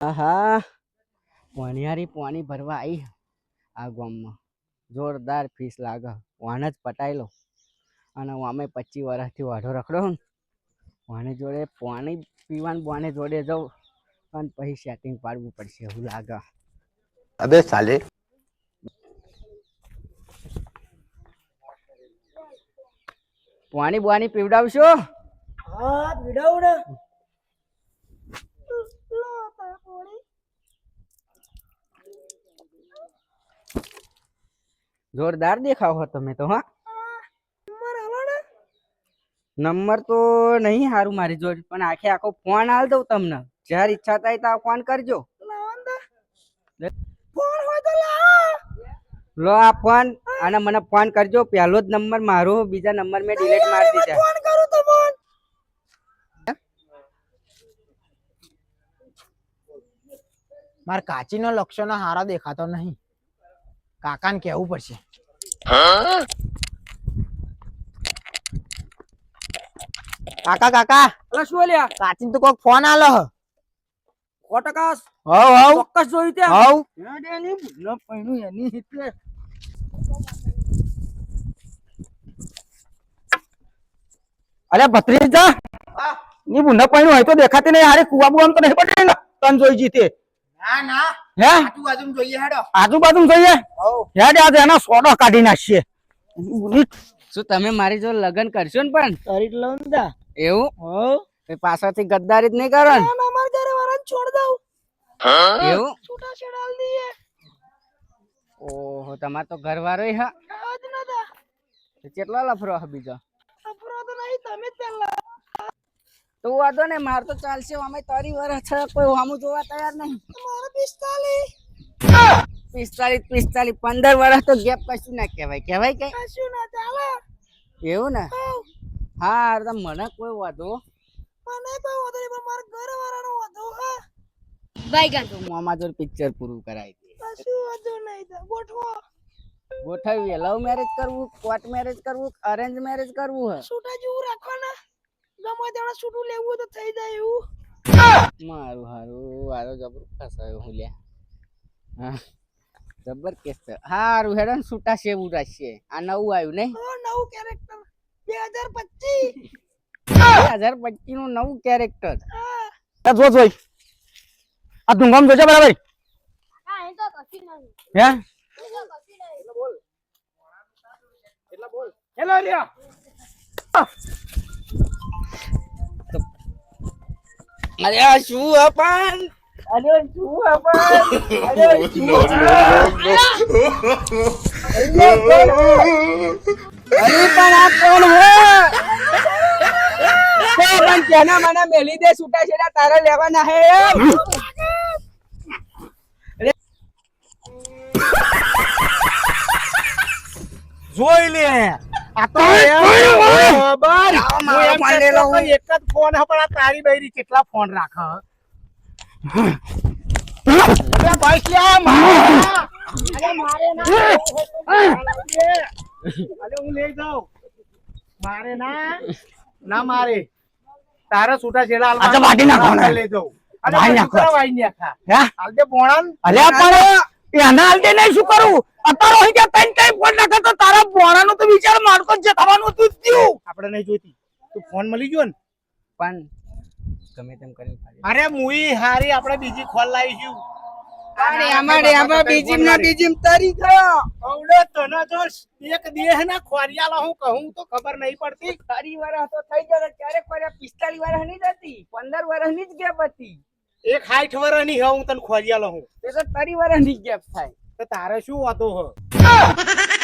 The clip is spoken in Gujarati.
આહા પોણિયારી પોણી ભરવા આવી આ ગામમાં. જોરદાર ફીસ લાગે વાણ જ પટાયેલો. અને અમે પચીસ વર્ષથી વાઢો રખડો વાણી જોડે પાણી પીવાનું વાણે જોડે જાઉં. અને પછી સેટિંગ પાડવું પડશે એવું લાગે અબે સાલે. પાણી બાણી પીવડાવશો? હા પીવડાવું ને. જોરદાર દેખાવ હો તમે તો હા. નંબર તો નહીં સારું મારી જોડે પણ આખે આખો ફોન હાલ દઉં તમને. જ્યારે ઈચ્છા થાય તો ફોન કરજો. ફોન હોય તો લો આ ફોન અને મને ફોન કરજો. પહેલો જ નંબર મારો બીજા નંબર મેં ડિલીટ મારી દીધા. ફોન કરું તો ફોન. માર કાચીનો લક્ષણો હારા દેખાતો નહીં. કાકાને કહેવું પડશે. કાકા કાકા. અલા શું લ્યા કાચીન તો કોક ફોન આલો હ. કોટકાસ ટકા હવ હવ. ચોક્કસ જોઈ તે? હવ. અરે ભત્રીજા. ની બુંડા પાણી હોય તો દેખાતી નહીં. અરે કુવા બુવા તો નહીં પડે ને? તન જોઈ જીતે. ના ના. હે? આજુબાજુ જોઈએ હેડો. આજુબાજુ જોઈએ? હેડ આજે એના સોડો કાઢી નાખીએ. શું તમે મારી જોડે લગ્ન કરશો ને પણ? કરી લઉં દા એવું? હો. પાછળથી ગદ્દારી જ નહીં કરો ને? અમાર ઘરે વાળાને છોડ દઉં. એવું? છૂટા છેડાલ દઈએ. ઓહો તમાર તો ઘરવાળો હા. કેટલો લફરો હે બીજો? લફરો તો નહીં તમે જ પહેલા. તો વાંધો ને માર તો ચાલશે અમે તારી વરસ છે કોઈ વામુ જોવા તૈયાર નહીં. મારા પિસ્તાલીસ. પિસ્તાલીસ પિસ્તાલીસ પંદર વર્ષ તો ગેપ કશું ના કહેવાય. કહેવાય કે? કશું ના ચાલે. એવું ને? હા તો મને કોઈ વાંધો. મને કોઈ વાંધો નહીં પણ મારા ઘર વાળાનો વાંધો હા. તો મામા જોર પિક્ચર પૂરું કરાવી દે કશું વાંધો નહીં ગોઠવો. ગોઠવીએ. લવ મેરેજ કરવું કોર્ટ મેરેજ કરવું અરેન્જ મેરેજ કરવું હે. છૂટા જેવું રાખવાના. ગમે તેણે છૂટું લેવું તો થઈ જાય એવું. મારું હારું વારો જબર ફસાયો હું લ્યા. હા જબર કેસ છે હારું હેડો ને છૂટા સેવું છે આ નવું આવ્યું નહીં? હા નવું કેરેક્ટર બે હજાર પચીસ. બે હજાર પચીસનું નવું કેરેક્ટર હા. જો જોઈ આ ઢુંગામ જોજે બરાબર. હે હેલો લ્યા. અરે આ શું અપન? અરે શું અપન? અરે શું અરે પણ આ કોણ હે? પણ તેના મને મેલી દે છૂટા છેડા તારા લેવાના હે જોઈ લે. એક જ ફોન પણ આ તારી બૈરી કેટલા ફોન રાખે? અરે ભાઈ ક્યાં મારે અરે મારે ના અરે હું જાઉં. મારે ના. ના મારે. તારે છૂટા છેડા. લઈ જાઉં. અરે વાઈ પછી નાખો. તારા વાઈ નાખા. હે? હાલ દે પોણાન અલ્યા પણ એના હાલતે નહીં શું કરું? અત્યારે અહીં ત્યાં ત્રણ ટાઈમ ફોન નાખે તો તારા બોણાનું તો વિચાર મારકો જ થવાનું તું થયું. આપણે નહીં જોઈતી. તું ફોન મળી ગયો ને? પણ ગમે તેમ કરી અરે મુઈ હારી આપણે બીજી ખોલ લાવીશું અરે અમારે આમાં બીજીમ ના બીજીમ તરી ગયો અવડે તને જો એક દેહ ના ખોરિયાલા હું કહું તો ખબર નહીં પડતી. તારી વર્ષ તો થઈ જાય ક્યારેક પિસ્તાલીસ વર્ષની જ હતી પંદર વર્ષની જ ગેપ હતી. એક હાઈઠ વર્ષની હે હું તને તે તો તારી વર્ષની ગેપ થાય. તો તારે શું વાતો હ?